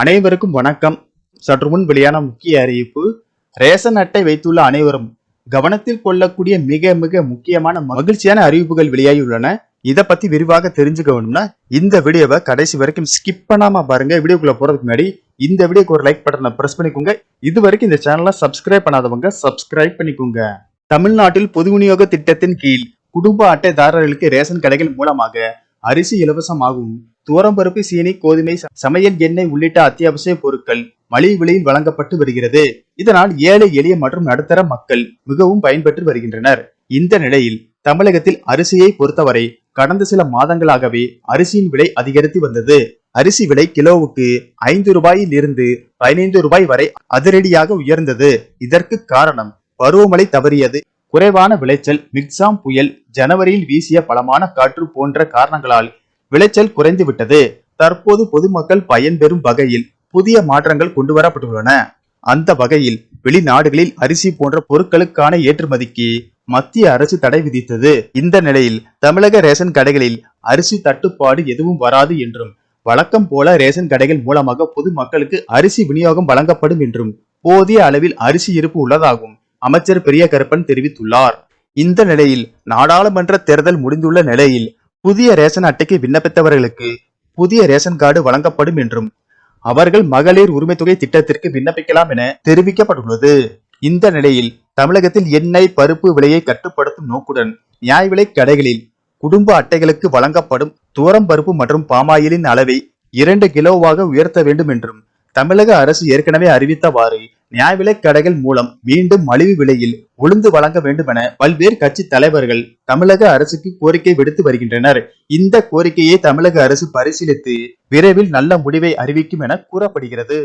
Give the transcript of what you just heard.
அனைவருக்கும் வணக்கம். சற்று முன் வெளியான முக்கிய அறிவிப்பு ரேஷன் அட்டை வைத்துள்ள அனைவரும் கவனத்தில் கொள்ளக்கூடிய மிக மிக முக்கியமான மகிழ்ச்சியான அறிவிப்புகள் வெளியாகியுள்ளன. இதை பத்தி விரிவாக தெரிஞ்சுக்கணும்னா இந்த வீடியோவை கடைசி வரைக்கும் ஸ்கிப் பண்ணாம பாருங்க. வீடியோக்குள்ள போறதுக்கு முன்னாடி இந்த வீடியோக்கு ஒரு லைக் பட்டனை பிரஸ் பண்ணிக்கோங்க. இது வரைக்கும் இந்த சேனலை சப்ஸ்கிரைப் பண்ணாதவங்க சப்ஸ்கிரைப் பண்ணிக்கோங்க. தமிழ்நாட்டில் பொது விநியோக திட்டத்தின் கீழ் குடும்ப அட்டைதாரர்களுக்கு ரேஷன் கடைகள் மூலமாக அரிசி இலவசமாகவும் துவரம்பருப்பு சீனி கோதுமை சமையல் எண்ணெய் உள்ளிட்ட அத்தியாவசிய பொருட்கள் மலிவு விலையில் வழங்கப்பட்டு வருகிறது. இதனால் ஏழை எளிய மற்றும் நடுத்தர மக்கள் மிகவும் பயன்பெற்று வருகின்றனர். இந்த நிலையில் தமிழகத்தில் அரிசியை பொறுத்தவரை கடந்த சில மாதங்களாகவே அரிசியின் விலை அதிகரித்து வந்தது. அரிசி விலை கிலோவுக்கு ஐந்து ரூபாயில் இருந்து பதினைந்து ரூபாய் வரை அதிரடியாக உயர்ந்தது. இதற்கு காரணம் பருவமழை தவறியது. குறைவான விளைச்சல் மிக்சாம் புயல் ஜனவரியில் வீசிய பலமான காற்று போன்ற காரணங்களால் விளைச்சல் குறைந்துவிட்டது. தற்போது பொதுமக்கள் பயன்பெறும் வகையில் புதிய மாற்றங்கள் கொண்டு வரப்பட்டுள்ளன அந்த வகையில் வெளிநாடுகளில் அரிசி போன்ற பொருட்களுக்கான ஏற்றுமதிக்கு மத்திய அரசு தடை விதித்தது. இந்த நிலையில் தமிழக ரேஷன் கடைகளில் அரிசி தட்டுப்பாடு எதுவும் வராது என்றும் வழக்கம் போல ரேஷன் கடைகள் மூலமாக பொதுமக்களுக்கு அரிசி விநியோகம் வழங்கப்படும் என்றும் போதிய அளவில் அரிசி இருப்பு உள்ளதாகும் அமைச்சர் பெரிய கருப்பன் தெரிவித்துள்ளார். இந்த நிலையில் நாடாளுமன்ற தேர்தல் முடிந்துள்ள நிலையில் புதிய ரேஷன் அட்டைக்கு விண்ணப்பித்தவர்களுக்கு புதிய ரேஷன் கார்டு வழங்கப்படும் என்றும் அவர்கள் மகளிர் உரிமை தொகை திட்டத்திற்கு விண்ணப்பிக்கலாம் என தெரிவிக்கப்பட்டுள்ளது. இந்த நிலையில் தமிழகத்தில் எண்ணெய் பருப்பு விலையை கட்டுப்படுத்தும் நோக்குடன் நியாய விலை கடைகளில் குடும்ப அட்டைகளுக்கு வழங்கப்படும் துவரம் பருப்பு மற்றும் பாமாயிலின் அளவை இரண்டு கிலோவாக உயர்த்த வேண்டும் என்றும் தமிழக அரசு ஏற்கனவே அறிவித்தவாறு நியாய விலை கடைகள் மூலம் மீண்டும் மலிவு விலையில் உளுந்து வழங்க வேண்டும் என பல்வேறு கட்சி தலைவர்கள் தமிழக அரசுக்கு கோரிக்கை விடுத்து வருகின்றனர். இந்த கோரிக்கையை தமிழக அரசு பரிசீலித்து விரைவில் நல்ல முடிவை அறிவிக்கும் என கூறப்படுகிறது.